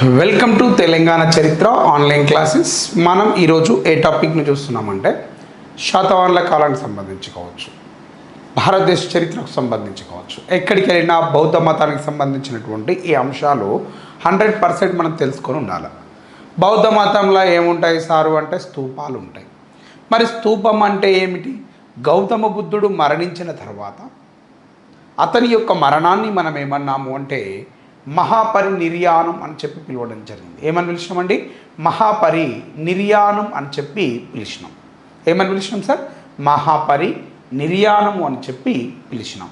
Welcome to Telangana చరిత్ర online classes మనం ఈరోజు ఏ టాపిక్ని చూస్తున్నామంటే శాతవాహనుల కాలానికి సంబంధించి కావచ్చు భారతదేశ చరిత్రకు సంబంధించి కావచ్చు ఎక్కడికి వెళ్ళినా బౌద్ధ మతానికి సంబంధించినటువంటి ఈ అంశాలు హండ్రెడ్ పర్సెంట్ మనం తెలుసుకొని ఉండాలి బౌద్ధ మతంలో ఏముంటాయి సారు అంటే స్తూపాలు ఉంటాయి మరి స్తూపం అంటే ఏమిటి గౌతమ బుద్ధుడు మరణించిన తర్వాత అతని యొక్క మరణాన్ని మనం ఏమన్నాము అంటే మహాపరి నిర్యాణం అని చెప్పి పిలవడం జరిగింది. ఏమని పిలిచినామండి మహాపరి నిర్యాణం అని చెప్పి పిలిచినాం. ఏమని పిలిచినాం సార్? మహాపరి నిర్యాణము అని చెప్పి పిలిచినాం.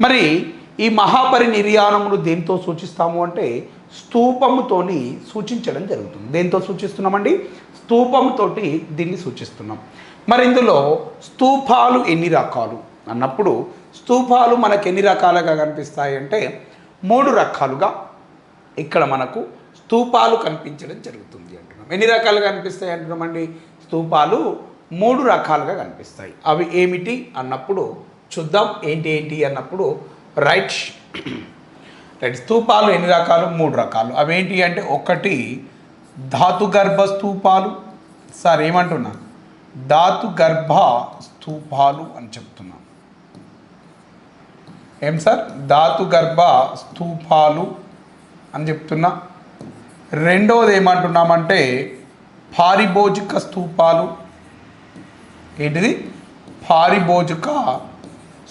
మరి ఈ మహాపరి నిర్యాణమును దేంతో సూచిస్తాము అంటే స్తూపముతోని సూచించడం జరుగుతుంది. దేంతో సూచిస్తున్నామండి? స్తూపముతోటి దీన్ని సూచిస్తున్నాం. మరి ఇందులో స్తూపాలు ఎన్ని రకాలు? అన్నప్పుడు స్తూపాలు మనకు ఎన్ని రకాలుగా కనిపిస్తాయి అంటే మూడు రకాలుగా ఇక్కడ మనకు స్తూపాలు కనిపించడం జరుగుతుంది అంటున్నాం. ఎన్ని రకాలుగా కనిపిస్తాయి అంటున్నామండి? స్తూపాలు మూడు రకాలుగా కనిపిస్తాయి. అవి ఏమిటి అన్నప్పుడు చూద్దాం. ఏంటి ఏంటి అన్నప్పుడు రైట్ రైట్ స్తూపాలు ఎన్ని రకాలు? మూడు రకాలు. అవి ఏంటి అంటే ఒకటి ధాతు గర్భ స్తూపాలు. సార్ ఏమంటున్నా? ధాతు గర్భ స్తూపాలు అని చెప్తాను ఏం సార్? ధాతు గర్భ అని చెప్తున్నా. రెండవది ఏమంటున్నామంటే పారిభోజిక స్థూపాలు. ఏంటిది? పారిభోజిక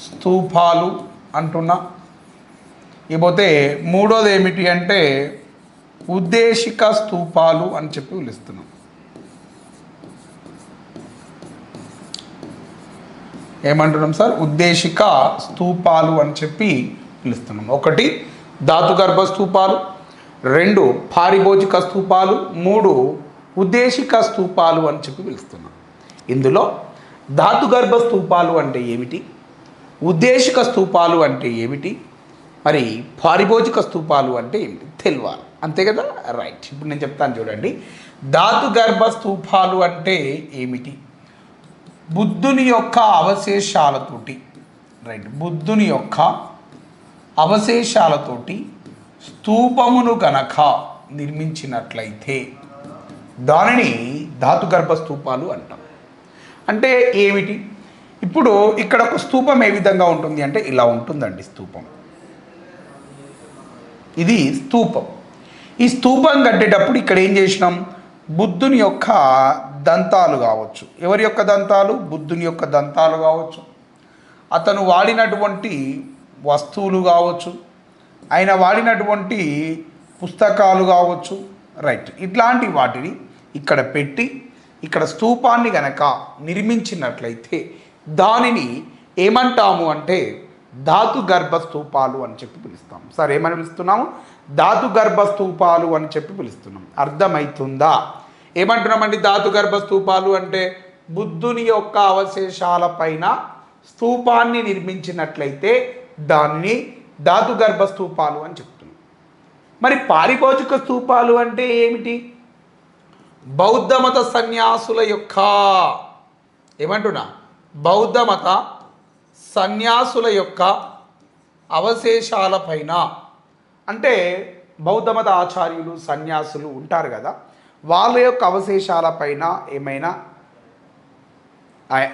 స్థూపాలు అంటున్నా. ఇకపోతే మూడోది ఏమిటి అంటే ఉద్దేశిక స్థూపాలు అని చెప్పి పిలుస్తున్నాం. ఏమంటున్నాం సార్? ఉద్దేశిక స్తూపాలు అని చెప్పి పిలుస్తున్నాం. ఒకటి ధాతుగర్భ స్తూపాలు రెండు పారిభోజిక స్తూపాలు మూడు ఉద్దేశిక స్తూపాలు అని చెప్పి పిలుస్తున్నాం. ఇందులో ధాతుగర్భ స్తూపాలు అంటే ఏమిటి? ఉద్దేశిక స్తూపాలు అంటే ఏమిటి? మరి పారిభోజిక స్తూపాలు అంటే ఏమిటి? తెలియాలి. అంతే కదా? రైట్. ఇప్పుడు నేను చెప్తాను చూడండి. ధాతుగర్భ స్తూపాలు అంటే ఏమిటి? బుద్ధుని యొక్క అవశేషాలతోటి రైట్ బుద్ధుని యొక్క అవశేషాలతోటి స్తూపమును గనక నిర్మించినట్లయితే దానిని ధాతుగర్భ స్తూపాలు అంటాం. అంటే ఏమిటి? ఇప్పుడు ఇక్కడ ఒక స్తూపం ఏ విధంగా ఉంటుంది అంటే ఇలా ఉంటుందండి స్తూపం ఇది స్తూపం ఈ స్తూపం కట్టేటప్పుడు ఇక్కడ ఏం చేసినాం? బుద్ధుని యొక్క దంతాలు కావచ్చు. ఎవరి యొక్క దంతాలు? బుద్ధుని యొక్క దంతాలు కావచ్చు. అతను వాడినటువంటి వస్తువులు కావచ్చు. ఆయన వాడినటువంటి పుస్తకాలు కావచ్చు. రైట్. ఇట్లాంటి వాటిని ఇక్కడ పెట్టి ఇక్కడ స్తూపాన్ని గనక నిర్మించినట్లయితే దానిని ఏమంటాము అంటే ధాతు గర్భ స్తూపాలు అని చెప్పి పిలుస్తాం. సార్ ఏమని పిలుస్తున్నాము? ధాతు గర్భ స్తూపాలు అని చెప్పి పిలుస్తున్నాం. అర్థమవుతుందా ఏమంటున్నామండి? ధాతు గర్భ స్తూపాలు అంటే బుద్ధుని యొక్క అవశేషాల పైన స్తూపాన్ని నిర్మించినట్లయితే దాన్ని ధాతు గర్భ స్తూపాలు అని చెప్తున్నాం. మరి పారిభోజిక స్తూపాలు అంటే ఏమిటి? బౌద్ధ మత సన్యాసుల యొక్క ఏమంటున్నా? బౌద్ధ మత సన్యాసుల యొక్క అవశేషాల పైన. అంటే బౌద్ధ మత ఆచార్యులు సన్యాసులు ఉంటారు కదా? వాళ్ళ యొక్క అవశేషాలపైన ఏమైనా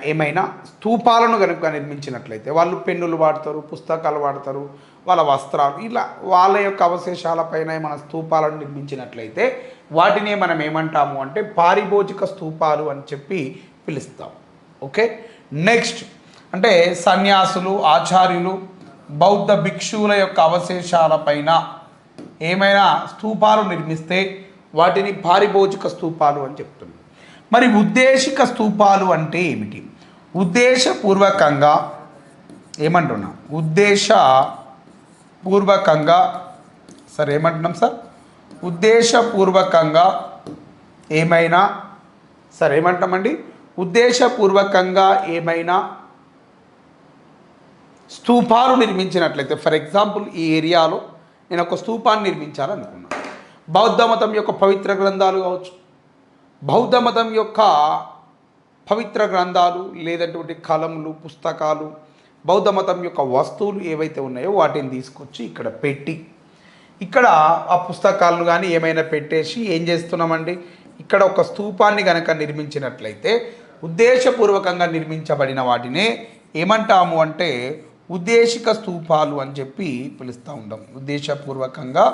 ఏమైనా స్థూపాలను కనుక నిర్మించినట్లయితే వాళ్ళు పెన్నులు వాడతారు పుస్తకాలు వాడతారు వాళ్ళ వస్త్రాలు ఇలా వాళ్ళ యొక్క అవశేషాలపైన మన స్థూపాలను నిర్మించినట్లయితే వాటినే మనం ఏమంటాము అంటే పారిభోజిక స్థూపాలు అని చెప్పి పిలుస్తాం. ఓకే? నెక్స్ట్ అంటే సన్యాసులు ఆచార్యులు బౌద్ధ భిక్షువుల యొక్క అవశేషాలపైన ఏమైనా స్థూపాలు నిర్మిస్తే వాటిని పారిభోజిక స్తూపాలు అని చెప్తున్నాం మరి ఉద్దేశిక స్తూపాలు అంటే ఏమిటి? ఉద్దేశపూర్వకంగా ఏమంటున్నా? ఉద్దేశ పూర్వకంగా సార్ ఏమంటున్నాం సార్? ఉద్దేశపూర్వకంగా ఏమైనా సార్ ఏమంటామండి? ఉద్దేశపూర్వకంగా ఏమైనా స్తూపాలు నిర్మించినట్లయితే ఫర్ ఎగ్జాంపుల్ ఈ ఏరియాలో నేను ఒక స్తూపాన్ని నిర్మించాలనుకున్నాను బౌద్ధ మతం యొక్క పవిత్ర గ్రంథాలు కావచ్చు. బౌద్ధ మతం యొక్క పవిత్ర గ్రంథాలు లేదటువంటి కలములు పుస్తకాలు బౌద్ధ మతం యొక్క వస్తువులు ఏవైతే ఉన్నాయో వాటిని తీసుకొచ్చి ఇక్కడ పెట్టి ఇక్కడ ఆ పుస్తకాలను కానీ ఏమైనా పెట్టేసి ఏం చేస్తున్నామండి? ఇక్కడ ఒక స్తూపాన్ని కనుక నిర్మించినట్లయితే ఉద్దేశపూర్వకంగా నిర్మించబడిన వాటినే ఏమంటాము అంటే ఉద్దేశిక స్తూపాలు అని చెప్పి పిలుస్తూ ఉంటాం ఉద్దేశపూర్వకంగా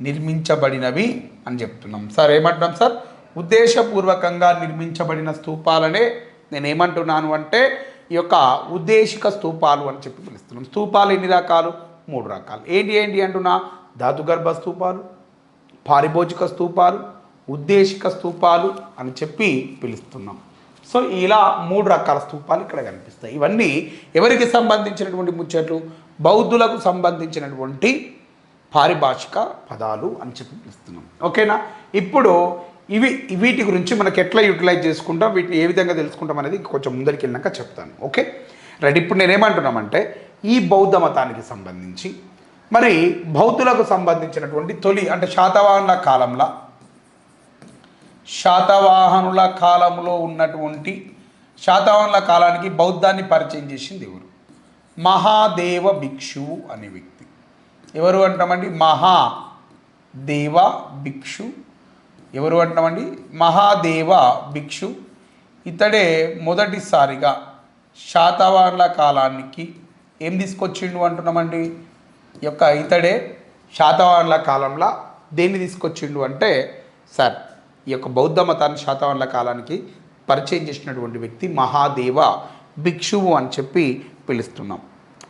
నిర్మించబడినవి అని చెప్తున్నాం. సార్ ఏమంటున్నాం సార్? ఉద్దేశపూర్వకంగా నిర్మించబడిన స్తూపాలనే నేను ఏమంటున్నాను అంటే ఈ యొక్క ఉద్దేశిక స్తూపాలు అని చెప్పి పిలుస్తున్నాం. స్తూపాలు ఎన్ని రకాలు? మూడు రకాలు. ఏంటి ఏంటి అంటున్నా? ధాతుగర్భ స్తూపాలు పారిభోజిక స్తూపాలు ఉద్దేశిక స్తూపాలు అని చెప్పి పిలుస్తున్నాం. సో ఇలా మూడు రకాల స్తూపాలు ఇక్కడ కనిపిస్తాయి. ఇవన్నీ ఎవరికి సంబంధించినటువంటి ముచ్చట్లు? బౌద్ధులకు సంబంధించినటువంటి పారిభాషిక పదాలు అని చెప్పి పిలుస్తున్నాం. ఓకేనా? ఇప్పుడు ఇవి వీటి గురించి మనకి ఎట్లా యూటిలైజ్ చేసుకుంటాం వీటిని ఏ విధంగా తెలుసుకుంటాం అనేది కొంచెం ముందరికి వెళ్ళినాక చెప్తాను. ఓకే? రైట్ ఇప్పుడు నేనేమంటున్నామంటే ఈ బౌద్ధ మతానికి సంబంధించి మరి బౌద్ధులకు సంబంధించినటువంటి తొలి అంటే శాతవాహనుల కాలంలో శాతవాహనుల కాలంలో ఉన్నటువంటి శాతవాహనుల కాలానికి బౌద్ధాన్ని పరిచయం చేసింది ఎవరు? మహాదేవ భిక్షువు అనే వ్యక్తి. ఎవరు అంటామండి? మహాదేవ భిక్షు. ఎవరు అంటామండి? మహాదేవ భిక్షు. ఇతడే మొదటిసారిగా శాతవాహనుల కాలానికి ఏం తీసుకొచ్చిండు అంటున్నామండి? ఈ యొక్క ఇతడే శాతవాహనుల కాలంలో దేన్ని తీసుకొచ్చిండు అంటే సార్ ఈ యొక్క బౌద్ధ మతాన్ని శాతవాహనుల కాలానికి పరిచయం చేసినటువంటి వ్యక్తి మహాదేవ భిక్షువు అని చెప్పి పిలుస్తున్నాం.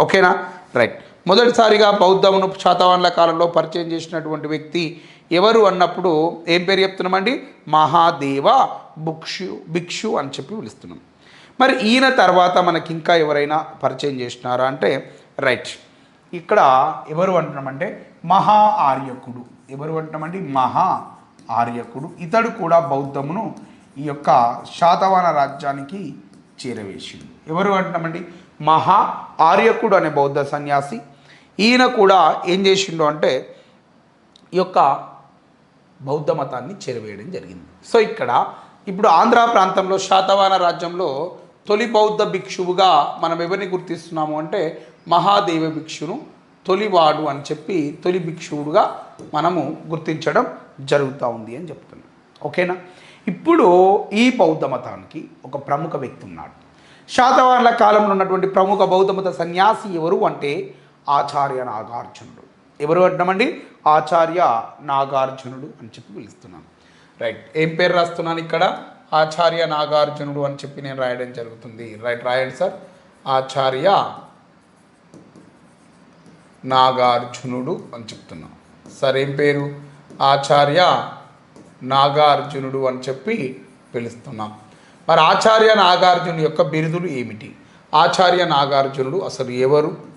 ఓకేనా? రైట్. మొదటిసారిగా బౌద్ధమును శాతవాహనుల కాలంలో పరిచయం చేసినటువంటి వ్యక్తి ఎవరు అన్నప్పుడు ఏం పేరు చెప్తున్నామండి? మహాదేవ భుక్షు భిక్షు అని చెప్పి పిలుస్తున్నాం. మరి ఈయన తర్వాత మనకి ఇంకా ఎవరైనా పరిచయం చేసినారా అంటే రైట్. ఇక్కడ ఎవరు అంటున్నామంటే మహా ఆర్యకుడు. ఎవరు అంటున్నామండి? మహా ఆర్యకుడు. ఇతడు కూడా బౌద్ధమును ఈ యొక్క శాతవాన రాజ్యానికి చేరవేసిండు. ఎవరు అంటున్నామండి? మహా ఆర్యకుడు అనే బౌద్ధ సన్యాసి ఈయన కూడా ఏం చేసిండు అంటే ఈ యొక్క బౌద్ధ మతాన్ని చేరవేయడం జరిగింది. సో ఇక్కడ ఇప్పుడు ఆంధ్ర ప్రాంతంలో శాతవాన రాజ్యంలో తొలి బౌద్ధ భిక్షువుగా మనం ఎవరిని గుర్తిస్తున్నాము అంటే మహాదేవ భిక్షును తొలివాడు అని చెప్పి తొలి భిక్షువుడుగా మనము గుర్తించడం జరుగుతూ ఉంది అని చెప్తున్నాం. ఓకేనా? ఇప్పుడు ఈ బౌద్ధ మతానికి ఒక ప్రముఖ వ్యక్తి ఉన్నాడు. శాతవాహనుల కాలంలో ఉన్నటువంటి ప్రముఖ బౌద్ధ మత సన్యాసి ఎవరు అంటే ఆచార్య నాగార్జునుడు. ఎవరు అంటామండి? ఆచార్య నాగార్జునుడు అని చెప్పి పిలుస్తున్నాను. రైట్ ఏం పేరు రాస్తున్నాను ఇక్కడ? ఆచార్య నాగార్జునుడు అని చెప్పి నేను రాయడం జరుగుతుంది. రైట్ రాయండి సార్. ఆచార్య నాగార్జునుడు అని చెప్తున్నాను. సార్ ఏం పేరు? ఆచార్య నాగార్జునుడు అని చెప్పి పిలుస్తున్నాం. మరి ఆచార్య నాగార్జును యొక్క బిరుదులు ఏమిటి? ఆచార్య నాగార్జునుడు అసలు ఎవరు?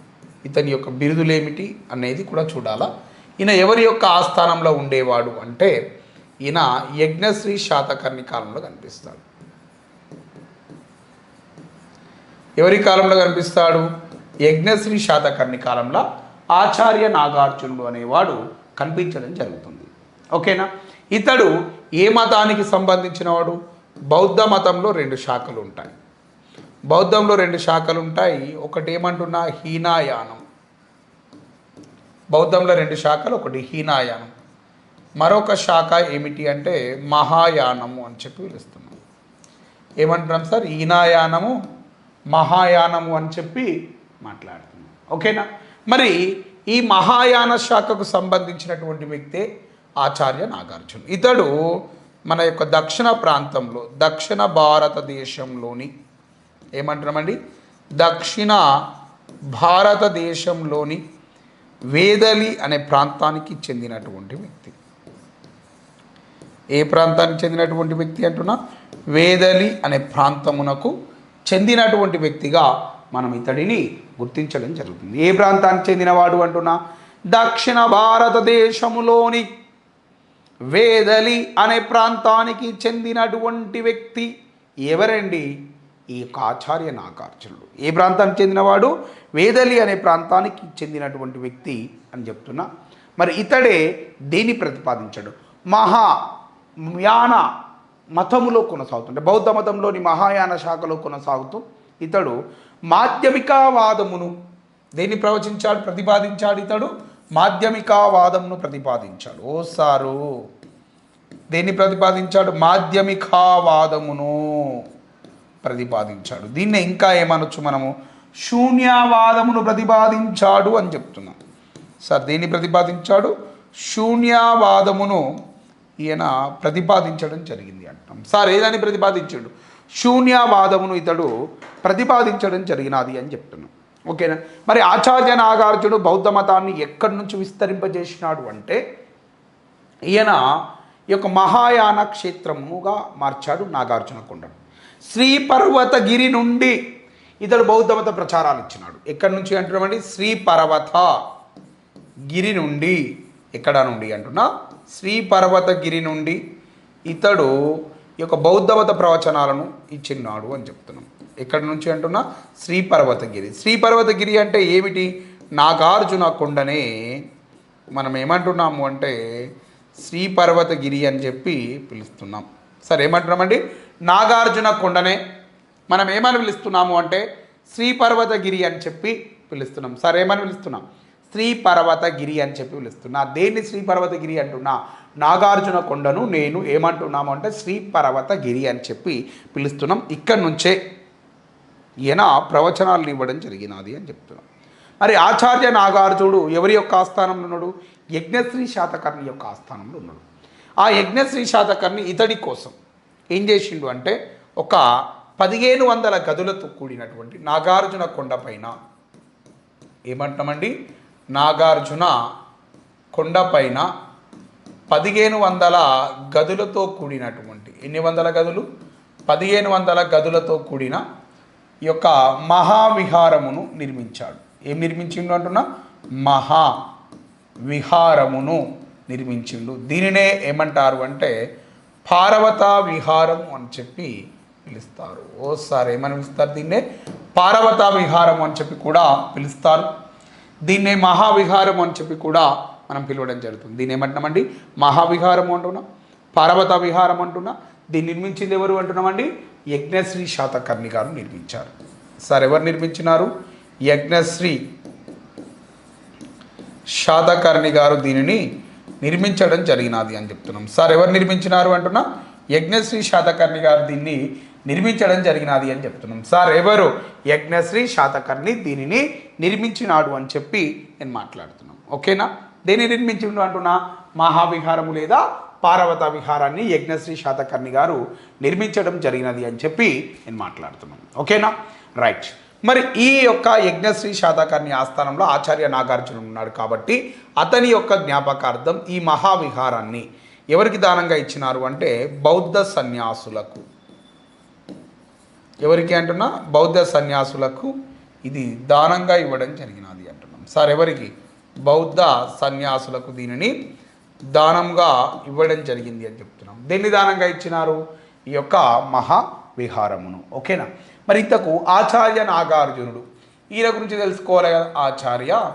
ఇతని యొక్క బిరుదులేమిటి అనేది కూడా చూడాలా. ఈయన ఎవరి యొక్క ఆస్థానంలో ఉండేవాడు అంటే ఈయన యజ్ఞశ్రీ శాతకర్ణి కాలంలో కనిపిస్తాడు. ఎవరి కాలంలో కనిపిస్తాడు? యజ్ఞశ్రీ శాతకర్ణి కాలంలో ఆచార్య నాగార్జునుడు అనేవాడు కనిపించడం జరుగుతుంది. ఓకేనా? ఇతడు ఏ మతానికి సంబంధించినవాడు? బౌద్ధ మతంలో రెండు శాఖలు ఉంటాయి. బౌద్ధంలో రెండు శాఖలు ఉంటాయి ఒకటి ఏమంటున్నా? హీనాయానం. బౌద్ధంలో రెండు శాఖలు ఒకటి హీనాయానం. మరొక శాఖ ఏమిటి అంటే మహాయానము అని చెప్పి పిలుస్తున్నాం. ఏమంటున్నాం సార్? హీనాయానము మహాయానము అని చెప్పి మాట్లాడుతున్నాం. ఓకేనా? మరి ఈ మహాయాన శాఖకు సంబంధించినటువంటి వ్యక్తే ఆచార్య నాగార్జున. ఇతడు మన యొక్క దక్షిణ ప్రాంతంలో దక్షిణ భారతదేశంలోని ఏమంటున్నామండి? దక్షిణ భారతదేశంలోని వేదలి అనే ప్రాంతానికి చెందినటువంటి వ్యక్తి. ఏ ప్రాంతానికి చెందినటువంటి వ్యక్తి అంటున్నా? వేదలి అనే ప్రాంతమునకు చెందినటువంటి వ్యక్తిగా మనం ఇతడిని గుర్తించడం జరుగుతుంది. ఏ ప్రాంతానికి చెందినవాడు అంటున్నా? దక్షిణ భారతదేశములోని వేదలి అనే ప్రాంతానికి చెందినటువంటి వ్యక్తి ఎవరండి? ఈ యొక్క ఆచార్య నాగార్జునుడు. ఏ ప్రాంతానికి చెందినవాడు? వేదలి అనే ప్రాంతానికి చెందినటువంటి వ్యక్తి అని చెప్తున్నా. మరి ఇతడే దేని ప్రతిపాదించాడు? మహా యాన మతములో కొనసాగుతుంటే బౌద్ధ మతంలోని మహాయాన శాఖలో కొనసాగుతూ ఇతడు మాధ్యమికావాదమును దేన్ని ప్రవచించాడు? ప్రతిపాదించాడు ఇతడు? మాధ్యమికావాదమును ప్రతిపాదించాడు. ఓ సారు దేన్ని ప్రతిపాదించాడు? మాధ్యమికావాదమును. ప్రతిపాదించాడు. దీన్ని ఇంకా ఏమనొచ్చు మనము? శూన్యవాదమును ప్రతిపాదించాడు అని చెప్తున్నాం. సార్ దేన్ని ప్రతిపాదించాడు? శూన్యవాదమును ఈయన ప్రతిపాదించడం జరిగింది అంటాం. సార్ ఏదని ప్రతిపాదించాడు? శూన్యవాదమును ఇతడు ప్రతిపాదించడం జరిగినది అని చెప్తున్నాం. ఓకేనా? మరి ఆచార్య నాగార్జునుడు బౌద్ధ మతాన్ని ఎక్కడి నుంచి విస్తరింపజేసినాడు అంటే ఈయన ఈ యొక్క మహాయాన క్షేత్రముగా మార్చాడు నాగార్జున కొండను. శ్రీపర్వతగిరి నుండి ఇతడు బౌద్ధ మత ప్రచారాలు ఇచ్చినాడు. ఎక్కడి నుంచి అంటున్నామండి? శ్రీపర్వత గిరి నుండి. ఎక్కడ నుండి అంటున్నా? శ్రీ పర్వతగిరి నుండి ఇతడు ఈ యొక్క బౌద్ధ మత ప్రవచనాలను ఇచ్చిన్నాడు అని చెప్తున్నాం. ఎక్కడి నుంచి అంటున్నా? శ్రీ పర్వతగిరి శ్రీ అంటే ఏమిటి? నాగార్జున కొండనే మనం ఏమంటున్నాము అంటే శ్రీపర్వతగిరి అని చెప్పి పిలుస్తున్నాం. సరే ఏమంటున్నామండి? నాగార్జున కొండనే మనం ఏమని పిలుస్తున్నాము అంటే శ్రీపర్వతగిరి అని చెప్పి పిలుస్తున్నాం. సరే ఏమని పిలుస్తున్నాం? శ్రీ పర్వతగిరి అని చెప్పి పిలుస్తున్నా. దేన్ని శ్రీపర్వతగిరి అంటున్నా? నాగార్జున కొండను నేను ఏమంటున్నాము అంటే శ్రీపర్వతగిరి అని చెప్పి పిలుస్తున్నాం. ఇక్కడి నుంచే ఈయన ప్రవచనాలను ఇవ్వడం జరిగినది అని చెప్తున్నాం. మరి ఆచార్య నాగార్జునుడు ఎవరి యొక్క ఆస్థానంలో ఉన్నాడు? యజ్ఞశ్రీ శాతకర్ణి యొక్క ఆస్థానంలో ఉన్నాడు. ఆ యజ్ఞశ్రీ శాతకర్ణి ఇతడి కోసం ఏం చేసిండు అంటే ఒక పదిహేను వందల గదులతో కూడినటువంటి నాగార్జున కొండపైన ఏమంటామండి? నాగార్జున కొండపైన పదిహేను వందల గదులతో కూడినటువంటి ఎన్ని వందల గదులు? పదిహేను వందల గదులతో కూడిన ఈ యొక్క మహావిహారమును నిర్మించాడు. ఏం నిర్మించిండు అంటున్నా? మహా విహారమును నిర్మించిండు. దీనినే ఏమంటారు అంటే పార్వత విహారం అని చెప్పి పిలుస్తారు. ఓసారి ఏమని పిలుస్తారు దీన్నే? పార్వత విహారం అని చెప్పి కూడా పిలుస్తారు. దీన్నే మహావిహారం అని చెప్పి కూడా మనం పిలవడం జరుగుతుంది. దీన్ని ఏమంటున్నామండి? మహావిహారం అంటున్నాం. పార్వత విహారం అంటున్నా. దీన్ని నిర్మించింది ఎవరు అంటున్నామండి? యజ్ఞశ్రీ శాతకర్ణి గారు నిర్మించారు. సార్ ఎవరు నిర్మించినారు? యజ్ఞశ్రీ శాతకర్ణి గారు దీనిని నిర్మించడం జరిగినది అని చెప్తున్నాం. సార్ ఎవరు నిర్మించినారు అంటున్నా? యజ్ఞశ్రీ శాతకర్ణి గారు దీన్ని నిర్మించడం జరిగినది అని చెప్తున్నాం. సార్ ఎవరు? యజ్ఞశ్రీ శాతకర్ణి దీనిని నిర్మించినాడు అని చెప్పి నేను మాట్లాడుతున్నాం. ఓకేనా? దీన్ని నిర్మించిండు అంటున్నా? మహావిహారము లేదా పార్వత విహారాన్ని యజ్ఞశ్రీ శాతకర్ణి గారు నిర్మించడం జరిగినది అని చెప్పి నేను మాట్లాడుతున్నాను ఓకేనా? రైట్. మరి ఈ యొక్క యజ్ఞశ్రీ శాతకర్ణి ఆస్థానంలో ఆచార్య నాగార్జున ఉన్నాడు కాబట్టి అతని యొక్క జ్ఞాపకార్థం ఈ మహావిహారాన్ని ఎవరికి దానంగా ఇచ్చినారు అంటే బౌద్ధ సన్యాసులకు. ఎవరికి అంటున్నా? బౌద్ధ సన్యాసులకు ఇది దానంగా ఇవ్వడం జరిగినది అంటున్నాం. సార్ ఎవరికి? బౌద్ధ సన్యాసులకు దీనిని దానంగా ఇవ్వడం జరిగింది అని చెప్తున్నాం. దేన్ని దానంగా ఇచ్చినారు? ఈ యొక్క మహా విహారమును ఓకేనా? మరి ఇంతకు ఆచార్య నాగార్జునుడు ఈయన గురించి తెలుసుకోవాలి కదా? ఆచార్య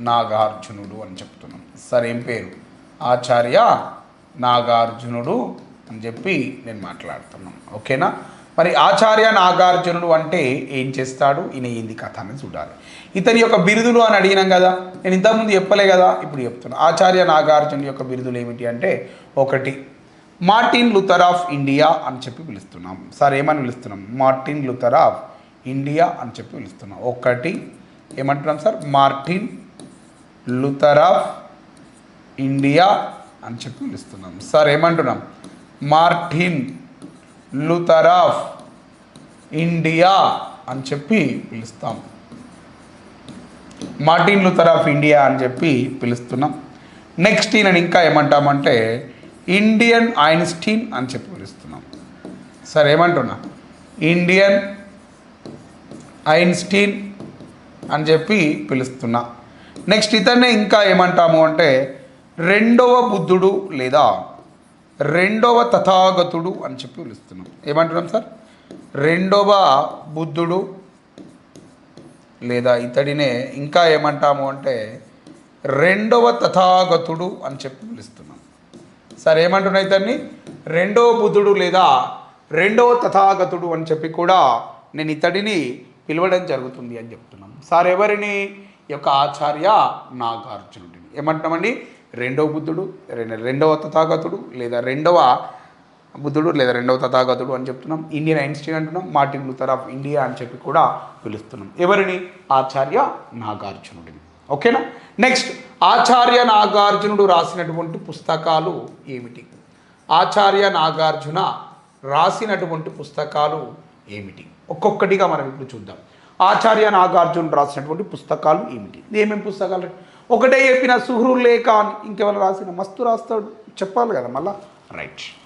నాగార్జునుడు అని చెప్తున్నాం. సరే ఏం పేరు? ఆచార్య నాగార్జునుడు అని చెప్పి నేను మాట్లాడుతున్నాను ఓకేనా? మరి ఆచార్య నాగార్జునుడు అంటే ఏం చేస్తాడు? ఈయన ఏంది కథ అని చూడాలి. ఇతని యొక్క బిరుదులు అని అడిగినాం కదా. నేను ఇంతకుముందు చెప్పలే కదా ఇప్పుడు చెప్తున్నా. ఆచార్య నాగార్జునుడి యొక్క బిరుదులు ఏమిటి అంటే ఒకటి మార్టిన్ లుథర్ ఆఫ్ ఇండియా అని చెప్పి పిలుస్తున్నాం. సార్ ఏమని పిలుస్తున్నాం? మార్టిన్ లుథర్ ఆఫ్ ఇండియా అని చెప్పి పిలుస్తున్నాం. ఒకటి ఏమంటున్నాం sir? Martin Luther of India అని చెప్పి పిలుస్తున్నాం. సార్ ఏమంటున్నాం? మార్టిన్ లుథర్ ఆఫ్ ఇండియా అని చెప్పి పిలుస్తాం. మార్టిన్ లుథర్ ఆఫ్ ఇండియా అని చెప్పి పిలుస్తున్నాం. నెక్స్ట్ ఈయన ఇంకా ఏమంటామంటే ఇండియన్ ఐన్స్టీన్ అని చెప్పి పిలుస్తున్నాం. సార్ ఏమంటున్నా? ఇండియన్ ఐన్స్టీన్ అని చెప్పి పిలుస్తున్నా. నెక్స్ట్ ఇతన్నే ఇంకా ఏమంటాము అంటే రెండవ బుద్ధుడు లేదా రెండవ తథాగతుడు అని చెప్పి పిలుస్తున్నాం. ఏమంటున్నాం సార్? రెండవ బుద్ధుడు లేదా ఇతడినే ఇంకా ఏమంటాము అంటే రెండవ తథాగతుడు అని చెప్పి పిలుస్తున్నాం. సార్ ఏమంటున్నాయి దాన్ని రెండవ బుద్ధుడు లేదా రెండవ తథాగతుడు అని చెప్పి కూడా నేను ఇతడిని పిలవడం జరుగుతుంది అని చెప్తున్నాం సార్ ఎవరిని? యొక్క ఆచార్య నాగార్జునుడిని. ఏమంటున్నామండి? రెండవ బుద్ధుడు రెండవ తథాగతుడు లేదా రెండవ బుద్ధుడు లేదా రెండవ తథాగతుడు అని చెప్తున్నాం. ఇండియన్ ఐన్స్టీన్ అంటున్నాం మార్టిన్ లూథర్ ఆఫ్ ఇండియా అని చెప్పి కూడా పిలుస్తున్నాం. ఎవరిని? ఆచార్య నాగార్జునుడిని. ఓకేనా? నెక్స్ట్ ఆచార్య నాగార్జునుడు రాసినటువంటి పుస్తకాలు ఏమిటి? ఆచార్య నాగార్జున రాసినటువంటి పుస్తకాలు ఏమిటి? ఒక్కొక్కటిగా మనం ఇప్పుడు చూద్దాం. ఆచార్య నాగార్జునుడు రాసినటువంటి పుస్తకాలు ఏమిటి? ఏమేమి పుస్తకాలు? ఒకటే చెప్పిన సుహృలేఖ అని ఇంకెవరు రాసిన? మస్తు రాస్తాడు. చెప్పాలి కదా మళ్ళా? రైట్